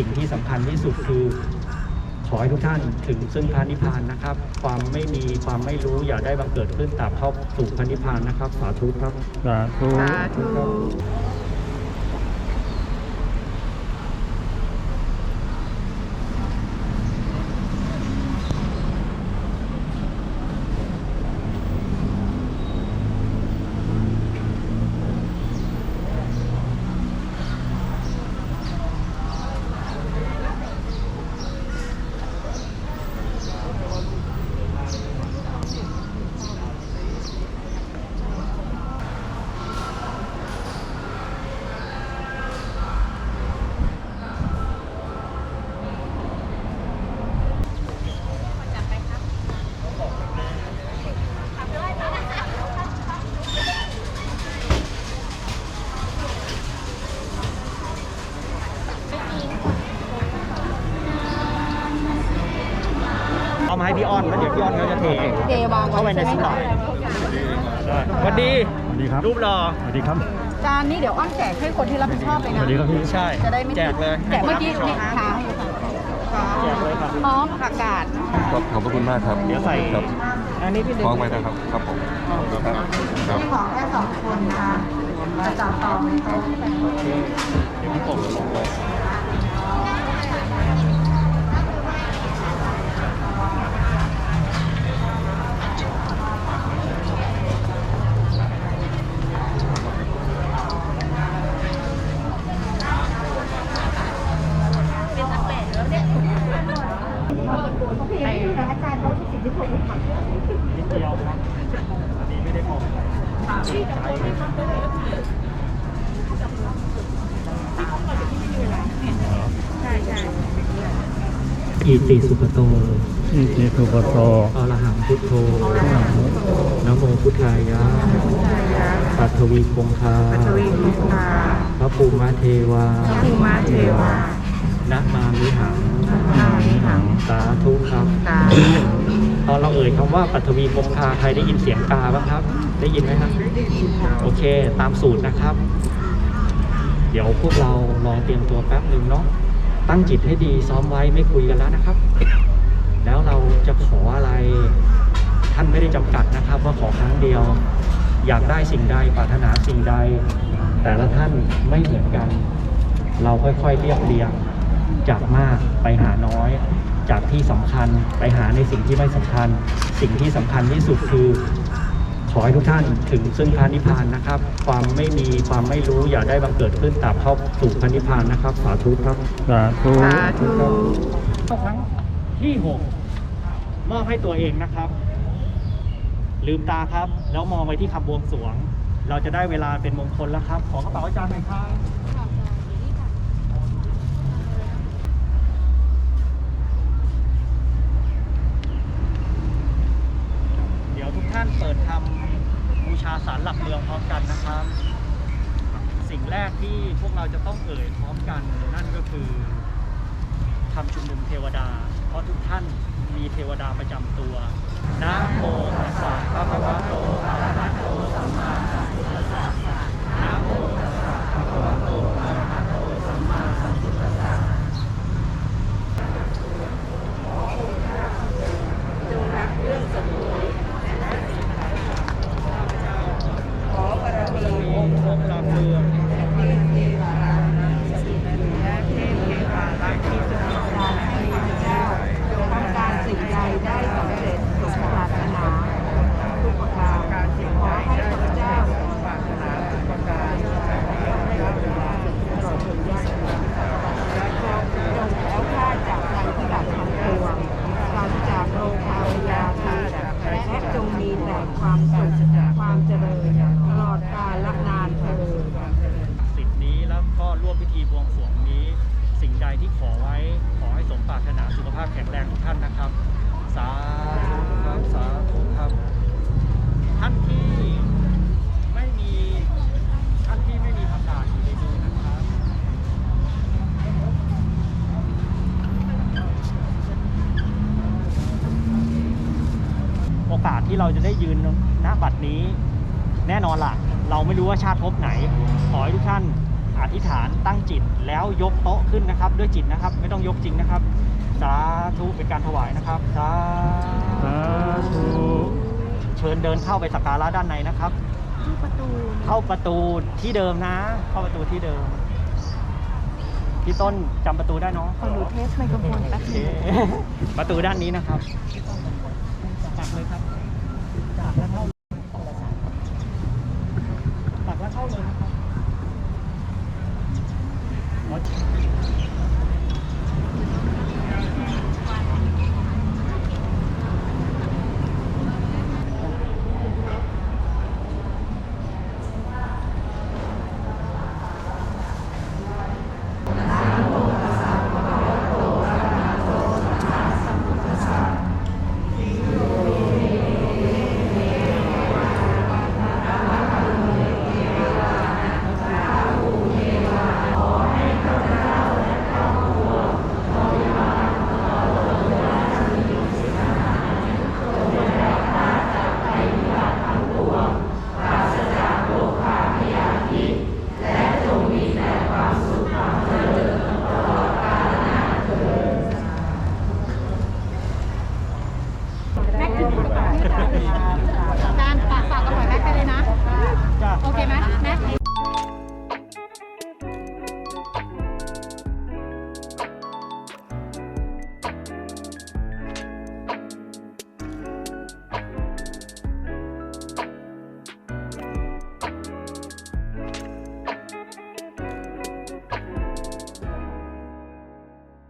สิ่งที่สำคัญที่สุดคือ ขอให้ทุกท่านถึงซึ่งพระนิพพานนะครับ ความไม่มีความไม่รู้อย่าได้บังเกิดขึ้นตราบเข้าสู่พระนิพพานนะครับ สาธุครับ สาธุ สาธุ เอามาให้พี่อ้อนแล้วเดี๋ยวพี่อ้อนเขาจะเทเองเทวางเข้าไปไว้ในใช่สไหมต็อกคะสวัสดีสวัสดีครับ รูปหล่อสวัสดีครับ จานนี้เดี๋ยวอ้อนแจกให้คนที่รับผิดชอบเลยสนะ วัสดีครับพี่ ใช่จะได้ไม่แจกเลยแจกเมื่อกี้นี่ค้างอยู่ค่ะแจกเลยครับพร้อมประกาศ ครับขอบพระคุณมากครับเดี๋ยวใส่ครับอันนี้พี่ดึง คล้องไว้นะครับ ครับผมครับครับที่ของแค่สองคนนะคะจะจับต่อในโต๊ะโอเคเดี๋ยวพี่ผม อิติสุปโตอิติสุปโตอรหังพุทโธนะโมพุทธายะปัทวีคงคาปัทวีคุคาพระภูมิเทวาภูมาเทวานะมามิหังนามิหัง สาธุครับ ยคำว่าปัทวีคงคาใครได้ยินเสียงกาบ้างครับ ได้ยินไหมครับโอเค ตามสูตรนะครับ เดี๋ยวพวกเราลองเตรียมตัวแป๊บหนึ่งเนาะตั้งจิตให้ดีซ้อมไว้ไม่คุยกันแล้วนะครับ แล้วเราจะขออะไร ท่านไม่ได้จำกัดนะครับ ว่าขอครั้งเดียว อยากได้สิ่งใดปรารถนาสิ่งใด แต่ละท่านไม่เหมือนกัน เราค่อยๆเรียบเรียง จากมากไปหาน้อย จากที่สำคัญไปหาในสิ่งที่ไม่สำคัญ สิ่งที่สำคัญที่สุดคือขอให้ทุกท่านถึงซึ่งพระนิพพานนะครับ ความไม่มีความไม่รู้อย่าได้บังเกิดขึ้นตราบเข้าสู่พระนิพพานนะครับ สาธุครับสาธุสาธุครั้งที่หกมอบให้ตัวเองนะครับ ลืมตาครับ แล้วมองไปที่คำบวงสรวง เราจะได้เวลาเป็นมงคลแล้วครับ ขอกระเป๋าอาจารย์หน่อยครับเดี๋ยวทุกท่านเปิดทำบู ชาสารหลักเมืองพร้อมกันนะครับ สิ่งแรกที่พวกเราจะต้องเอ่ยพร้อมกันนั่นก็คือทำชุมนุมเทวดา เพราะทุกท่านมีเทวดาประจำตัวนะโมตัสสะภะคะวะโตอะระหะโตสัมมาสัมพุทธัสสะนะโมตัสสะภะคะวะโตอะระหะโตสัมมาสัมพุทธัสสะขอบารมีองค์องค์หลักเมือง ต้องการสิ่งใดได้สำเร็จสมปรารถนาทุกประการขอให้ข้าพเจ้าปรารถนาทุกประการตลอดถึงยากจนจงแคล้วคลาดจากภัยพิบัติทั้งปวงปราศจากโรคภัยยาพิษและจงมีแต่ความสุขความเจริญตลอดกาลและนานเทอญ สิทธิ์นี้แล้วก็ร่วมพิธีบวงสรวงนี้ สิ่งใด ที่ขอไว้ ขอให้สมปรารถนาสุขภาพแข็งแรงทุกท่านนะครับ สาธุครับ สาธุครับ ท่านที่ไม่มีท่านที่ไม่มีประกาศอยู่ในมือนะครับ โอกาสที่เราจะได้ยืนณบัดนี้ แน่นอนล่ะ เราไม่รู้ว่าชาติภพไหน ขอให้ทุกท่าน อธิษฐานตั้งจิตแล้วยกโต๊ะขึ้นนะครับ ด้วยจิตนะครับ ไม่ต้องยกจริงนะครับ สาธุเป็นการถวายนะครับ สาสาธุเชิญเดินเข้าไปสักการะด้านในนะครับ ที่ประตูเข้าประตูที่เดิมนะ เข้าประตูที่เดิม พี่ต้นจำประตูได้เนาะขอดูเทสไมโครโฟนแป๊บโอเคนึงประตูด้านนี้นะครับตักเลยครับ การฝากฝากกันหน่อยแม็กไปเลยนะ โอเคไหมแม็ก